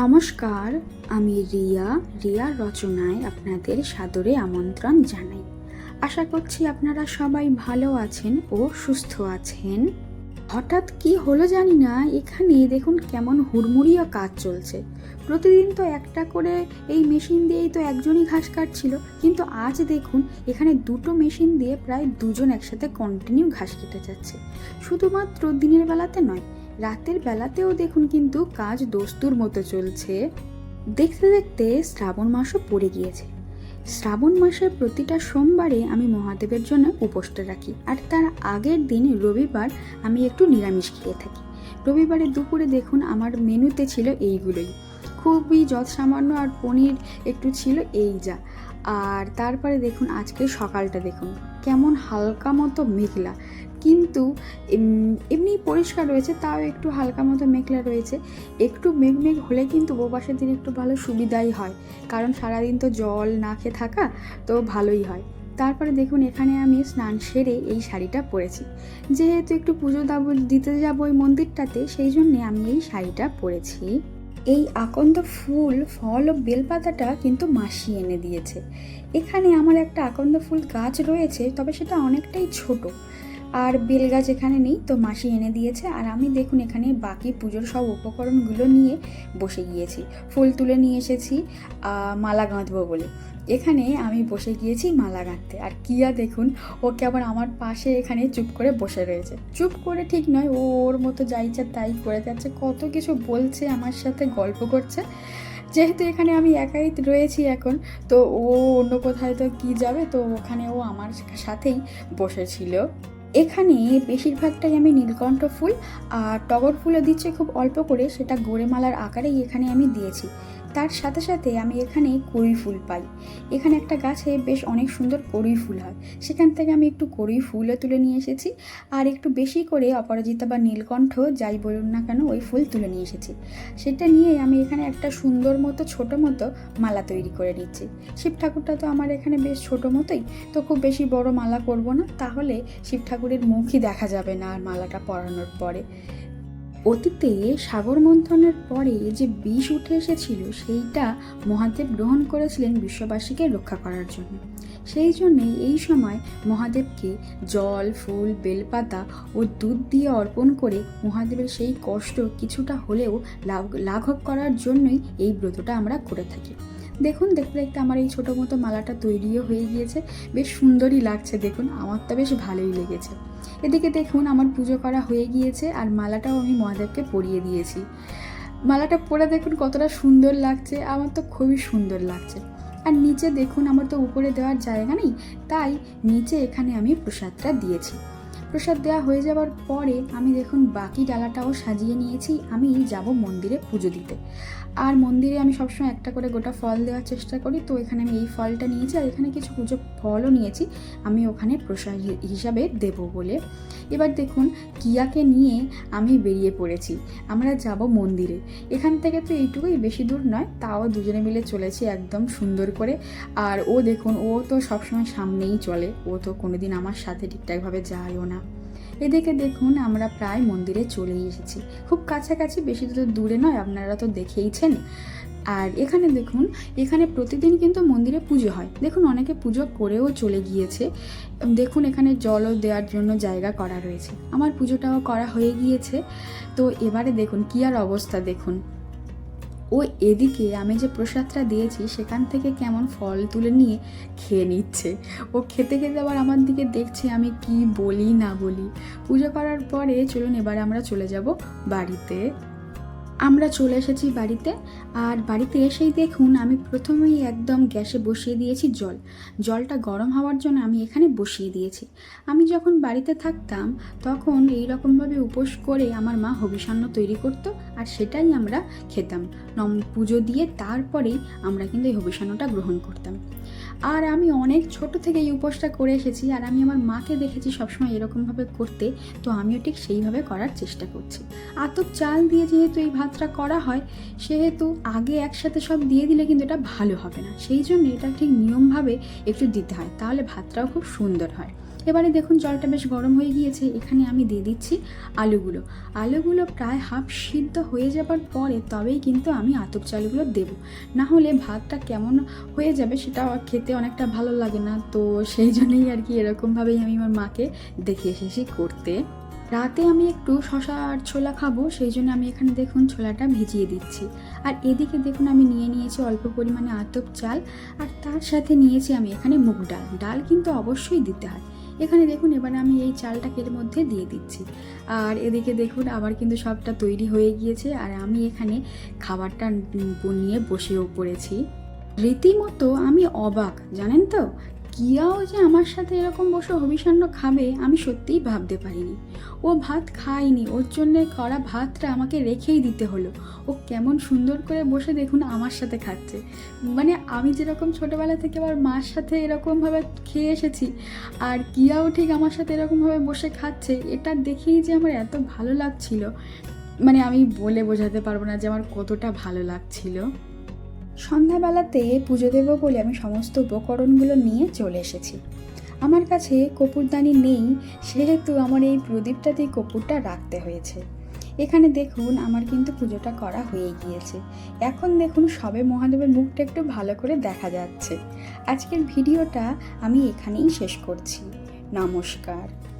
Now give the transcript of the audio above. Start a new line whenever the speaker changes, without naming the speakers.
নমস্কার, আমি রিয়া, রিয়ার রচনায় আপনাদের সাদরে আমন্ত্রণ জানাই। আশা করছি আপনারা সবাই ভালো আছেন ও সুস্থ আছেন। হঠাৎ কি হলো জানি না, এখানে দেখুন কেমন হুড়মুড়িয়ে কাজ চলছে। প্রতিদিন তো একটা করে এই মেশিন দিয়েই তো একজনই ঘাস কাটছিল, কিন্তু আজ দেখুন এখানে দুটো মেশিন দিয়ে প্রায় দুজন একসাথে কন্টিনিউ ঘাস কেটে যাচ্ছে। শুধুমাত্র দিনের বেলাতে নয় রাতের বেলাতেও দেখুন কিন্তু কাজ দস্তুর মতো চলছে। দেখতে দেখতে শ্রাবণ মাসও পড়ে গিয়েছে। শ্রাবণ মাসের প্রতিটা সোমবারে আমি মহাদেবের জন্য উপোসটা রাখি। আর তার আগের দিন রবিবার আমি একটু নিরামিষ খেয়ে থাকি। রবিবারে দুপুরে দেখুন আমার মেনুতে ছিল এইগুলোই। খুবই যৎ সামান্য আর পনির একটু ছিল এই যা। আর তারপরে দেখুন, আজকে সকালটা দেখুন। কেমন হালকা মতো মেঘলা। কিন্তু এমনি পরিষ্কার রয়েছে, তাও একটু হালকা মতো মেঘলা রয়েছে। একটু মেঘ মেঘ হলে কিন্তু বৌবাসের দিন একটু ভালো সুবিধাই হয়। কারণ সারাদিন তো জল না খেয়ে থাকা, তো ভালোই হয়। তারপরে দেখুন, এখানে আমি স্নান সেরে এই শাড়িটা পরেছি। যেহেতু একটু পুজো দাব দিতে যাব ওই মন্দিরটাতে, সেই জন্যে আমি এই শাড়িটা পরেছি। এই আকন্দ ফুল, ফল ও বেলপাতাটা কিন্তু মাসি এনে দিয়েছে। এখানে আমার একটা আকন্দ ফুল গাছ রয়েছে, তবে সেটা অনেকটাই ছোট। আর বেল গাছ এখানে নেই, তো মাসি এনে দিয়েছে। আর আমি দেখুন এখানে বাকি পুজোর সব উপকরণগুলো নিয়ে বসে গিয়েছি। ফুল তুলে নিয়ে এসেছি মালা গাঁথবো বলে। এখানে আমি বসে গিয়েছি মালা গাঁথতে আর কিয়া দেখুন, ওকে আবার আমার পাশে এখানে চুপ করে বসে রয়েছে। চুপ করে ঠিক নয়, ও ওর মতো যা ইচ্ছা তাই করে যাচ্ছে। কত কিছু বলছে, আমার সাথে গল্প করছে। যেহেতু এখানে আমি একাই রয়েছি এখন, তো ও অন্য কোথায় তো কি যাবে, তো ওখানে ও আমার সাথেই বসেছিল। এখানে বেশিরভাগটাই আমি নীলকণ্ঠ ফুল আর টগর ফুলও দিচ্ছে খুব অল্প করে, সেটা গোড়েমালার আকারেই এখানে আমি দিয়েছি। তার সাথে সাথে আমি এখানে কড়ই ফুল পাই। এখানে একটা গাছে বেশ অনেক সুন্দর কড়ই ফুল হয়। সেখান থেকে আমি একটু কড়ই ফুলও তুলে নিয়ে এসেছি। আর একটু বেশি করে অপরাজিতা বা নীলকণ্ঠ, যাই বলুন না কেন, ওই ফুল তুলে নিয়ে এসেছি। সেটা নিয়ে আমি এখানে একটা সুন্দর মতো, ছোট মতো মালা তৈরি করে নিচ্ছি। শিব ঠাকুরটা তো আমার এখানে বেশ ছোট মতোই, তো খুব বেশি বড় মালা করব না। তাহলে শিব ঠাকুরের মুখই দেখা যাবে না আর মালাটা পরানোর পরে। অতীতে সাগর মন্থনের পরে যে বিষ উঠে এসেছিল, সেইটা মহাদেব গ্রহণ করেছিলেন বিশ্ববাসীকে রক্ষা করার জন্য। সেই জন্যে এই সময় মহাদেবকে জল, ফুল, বেলপাতা ও দুধ দিয়ে অর্পণ করে মহাদেবের সেই কষ্ট কিছুটা হলেও লাভ, লাঘব করার জন্যই এই ব্রতটা আমরা করে থাকি। দেখুন, দেখতে দেখতে আমার এই ছোটো মতো মালাটা তৈরিও হয়ে গিয়েছে। বেশ সুন্দরই লাগছে, দেখুন আমার তো বেশ ভালোই লেগেছে। এদিকে দেখুন আমার পুজো করা হয়ে গিয়েছে আর মালাটাও আমি মহাদেবকে পরিয়ে দিয়েছি। মালাটা পরে দেখুন কতটা সুন্দর লাগছে, আমার তো খুবই সুন্দর লাগছে। আর নিচে দেখুন আমার তো উপরে দেওয়ার জায়গা নেই, তাই নিচে এখানে আমি প্রসাদটা দিয়েছি। প্রসাদ দেওয়া হয়ে যাওয়ার পরে আমি দেখুন বাকি ডালাটাও সাজিয়ে নিয়েছি, আমি যাব মন্দিরে পুজো দিতে। আর মন্দিরে আমি সবসময় একটা করে গোটা ফল দেওয়ার চেষ্টা করি, তো এখানে আমি এই ফলটা নিয়েছি আর এখানে কিছু পুজো ফলও নিয়েছি, আমি ওখানে প্রসাদ হিসাবে দেব বলে। এবার দেখুন কিয়াকে নিয়ে আমি বেরিয়ে পড়েছি, আমরা যাব মন্দিরে। এখান থেকে তো এইটুকুই বেশি দূর নয়, তাও দুজনে মিলে চলেছি একদম সুন্দর করে। আর ও দেখুন, ও তো সবসময় সামনেই চলে, ও তো কোনোদিন আমার সাথে ঠিকঠাকভাবে যায়ও না। এদিকে দেখুন, আমরা প্রায় মন্দিরে চলেই এসেছি। খুব কাছাকাছি, বেশি দূর দূরে নয়, আপনারা তো দেখেইছেন। আর এখানে দেখুন, এখানে প্রতিদিন কিন্তু মন্দিরে পুজো হয়। দেখুন, অনেকে পুজো করেও চলে গিয়েছে। দেখুন, এখানে জলও দেওয়ার জন্য জায়গা করা রয়েছে। আমার পুজোটাও করা হয়ে গিয়েছে। তো এবারে দেখুন, কি আর অবস্থা দেখুন। ও এদিকে আমি যে প্রসাদটা দিয়েছি, সেখান থেকে কেমন ফল তুলে নিয়ে খেয়ে নিচ্ছে। ও খেতে খেতে আবার আমার দিকে দেখছে, আমি কি বলি না বলি। পুজো করার পরে চলুন এবার আমরা চলে যাব বাড়িতে। আমরা চলে এসেছি বাড়িতে। আর বাড়িতে এসেই দেখুন, আমি প্রথমেই একদম গ্যাসে বসিয়ে দিয়েছি জল। জলটা গরম হওয়ার জন্য আমি এখানে বসিয়ে দিয়েছি। আমি যখন বাড়িতে থাকতাম, তখন এই রকমভাবে উপোস করে আমার মা হবিষান্ন তৈরি করতো আর সেটাই আমরা খেতাম। নম, পুজো দিয়ে তারপরেই আমরা কিন্তু এই হবিষান্নটা গ্রহণ করতাম। আর আমি অনেক ছোট থেকে এই উপোসটা করে এসেছি আর আমি আমার মাকে দেখেছি সবসময় এরকমভাবে করতে, তো আমিও ঠিক সেইভাবে করার চেষ্টা করছি। আতপ চাল দিয়ে যেহেতু এই ভাতটা করা হয়, সেহেতু আগে একসাথে সব দিয়ে দিলে কিন্তু এটা ভালো হবে না। সেই জন্য এটা ঠিক নিয়মভাবে একটু দিতে হয়, তাহলে ভাতটাও খুব সুন্দর হয়। এবারে দেখুন, জলটা বেশ গরম হয়ে গিয়েছে। এখানে আমি দিয়ে দিচ্ছি আলুগুলো। আলুগুলো প্রায় হাফ সিদ্ধ হয়ে যাবার পরে তবেই কিন্তু আমি আতপ চালগুলো দেব। না হলে ভাতটা কেমন হয়ে যাবে সেটা খেতে অনেকটা ভালো লাগে না। তো সেই জন্যই আর কি এরকমভাবেই আমি আমার মাকে দেখে এসেছি করতে। রাতে আমি একটু শশা আর ছোলা খাব, সেই জন্য আমি এখানে দেখুন ছোলাটা ভিজিয়ে দিচ্ছি। আর এদিকে দেখুন আমি নিয়ে নিয়েছি অল্প পরিমাণে আতপ চাল, আর তার সাথে নিয়েছি আমি এখানে মুগ ডাল। ডাল কিন্তু অবশ্যই দিতে হয়। এখানে দেখুন, এবার আমি এই চালটাকে এর মধ্যে দিয়ে দিচ্ছি। আর এদিকে দেখুন, আবার কিন্তু সবটা তৈরি হয়ে গিয়েছে। আর আমি এখানে খাবারটা নিয়ে বসেও পড়েছি। রীতিমতো আমি অবাক, জানেন তো? কিয়াও যে আমার সাথে এরকম বসে হবিষান্ন খাবে, আমি সত্যিই ভাবতে পারিনি। ও ভাত খায়নি, ওর জন্য করা ভাতটা আমাকে রেখেই দিতে হলো। ও কেমন সুন্দর করে বসে দেখুন আমার সাথে খাচ্ছে। মানে আমি যেরকম ছোটোবেলা থেকে আমার মার সাথে এরকমভাবে খেয়ে এসেছি, আর কিয়াও ঠিক আমার সাথে এরকমভাবে বসে খাচ্ছে, এটা দেখেই যে আমার এত ভালো লাগছিল। মানে আমি বলে বোঝাতে পারব না যে আমার কতটা ভালো লাগছিল। সন্ধ্যাবেলাতে পুজো দেবো বলে আমি সমস্ত উপকরণগুলো নিয়ে চলে এসেছি। আমার কাছে কপুরদানি নেই, সেহেতু আমার এই প্রদীপটাতেই কপুরটা রাখতে হয়েছে। এখানে দেখুন, আমার কিন্তু পুজোটা করা হয়ে গিয়েছে। এখন দেখুন, সবে মহাদেবের মুখটা একটু ভালো করে দেখা যাচ্ছে। আজকের ভিডিওটা আমি এখানেই শেষ করছি। নমস্কার।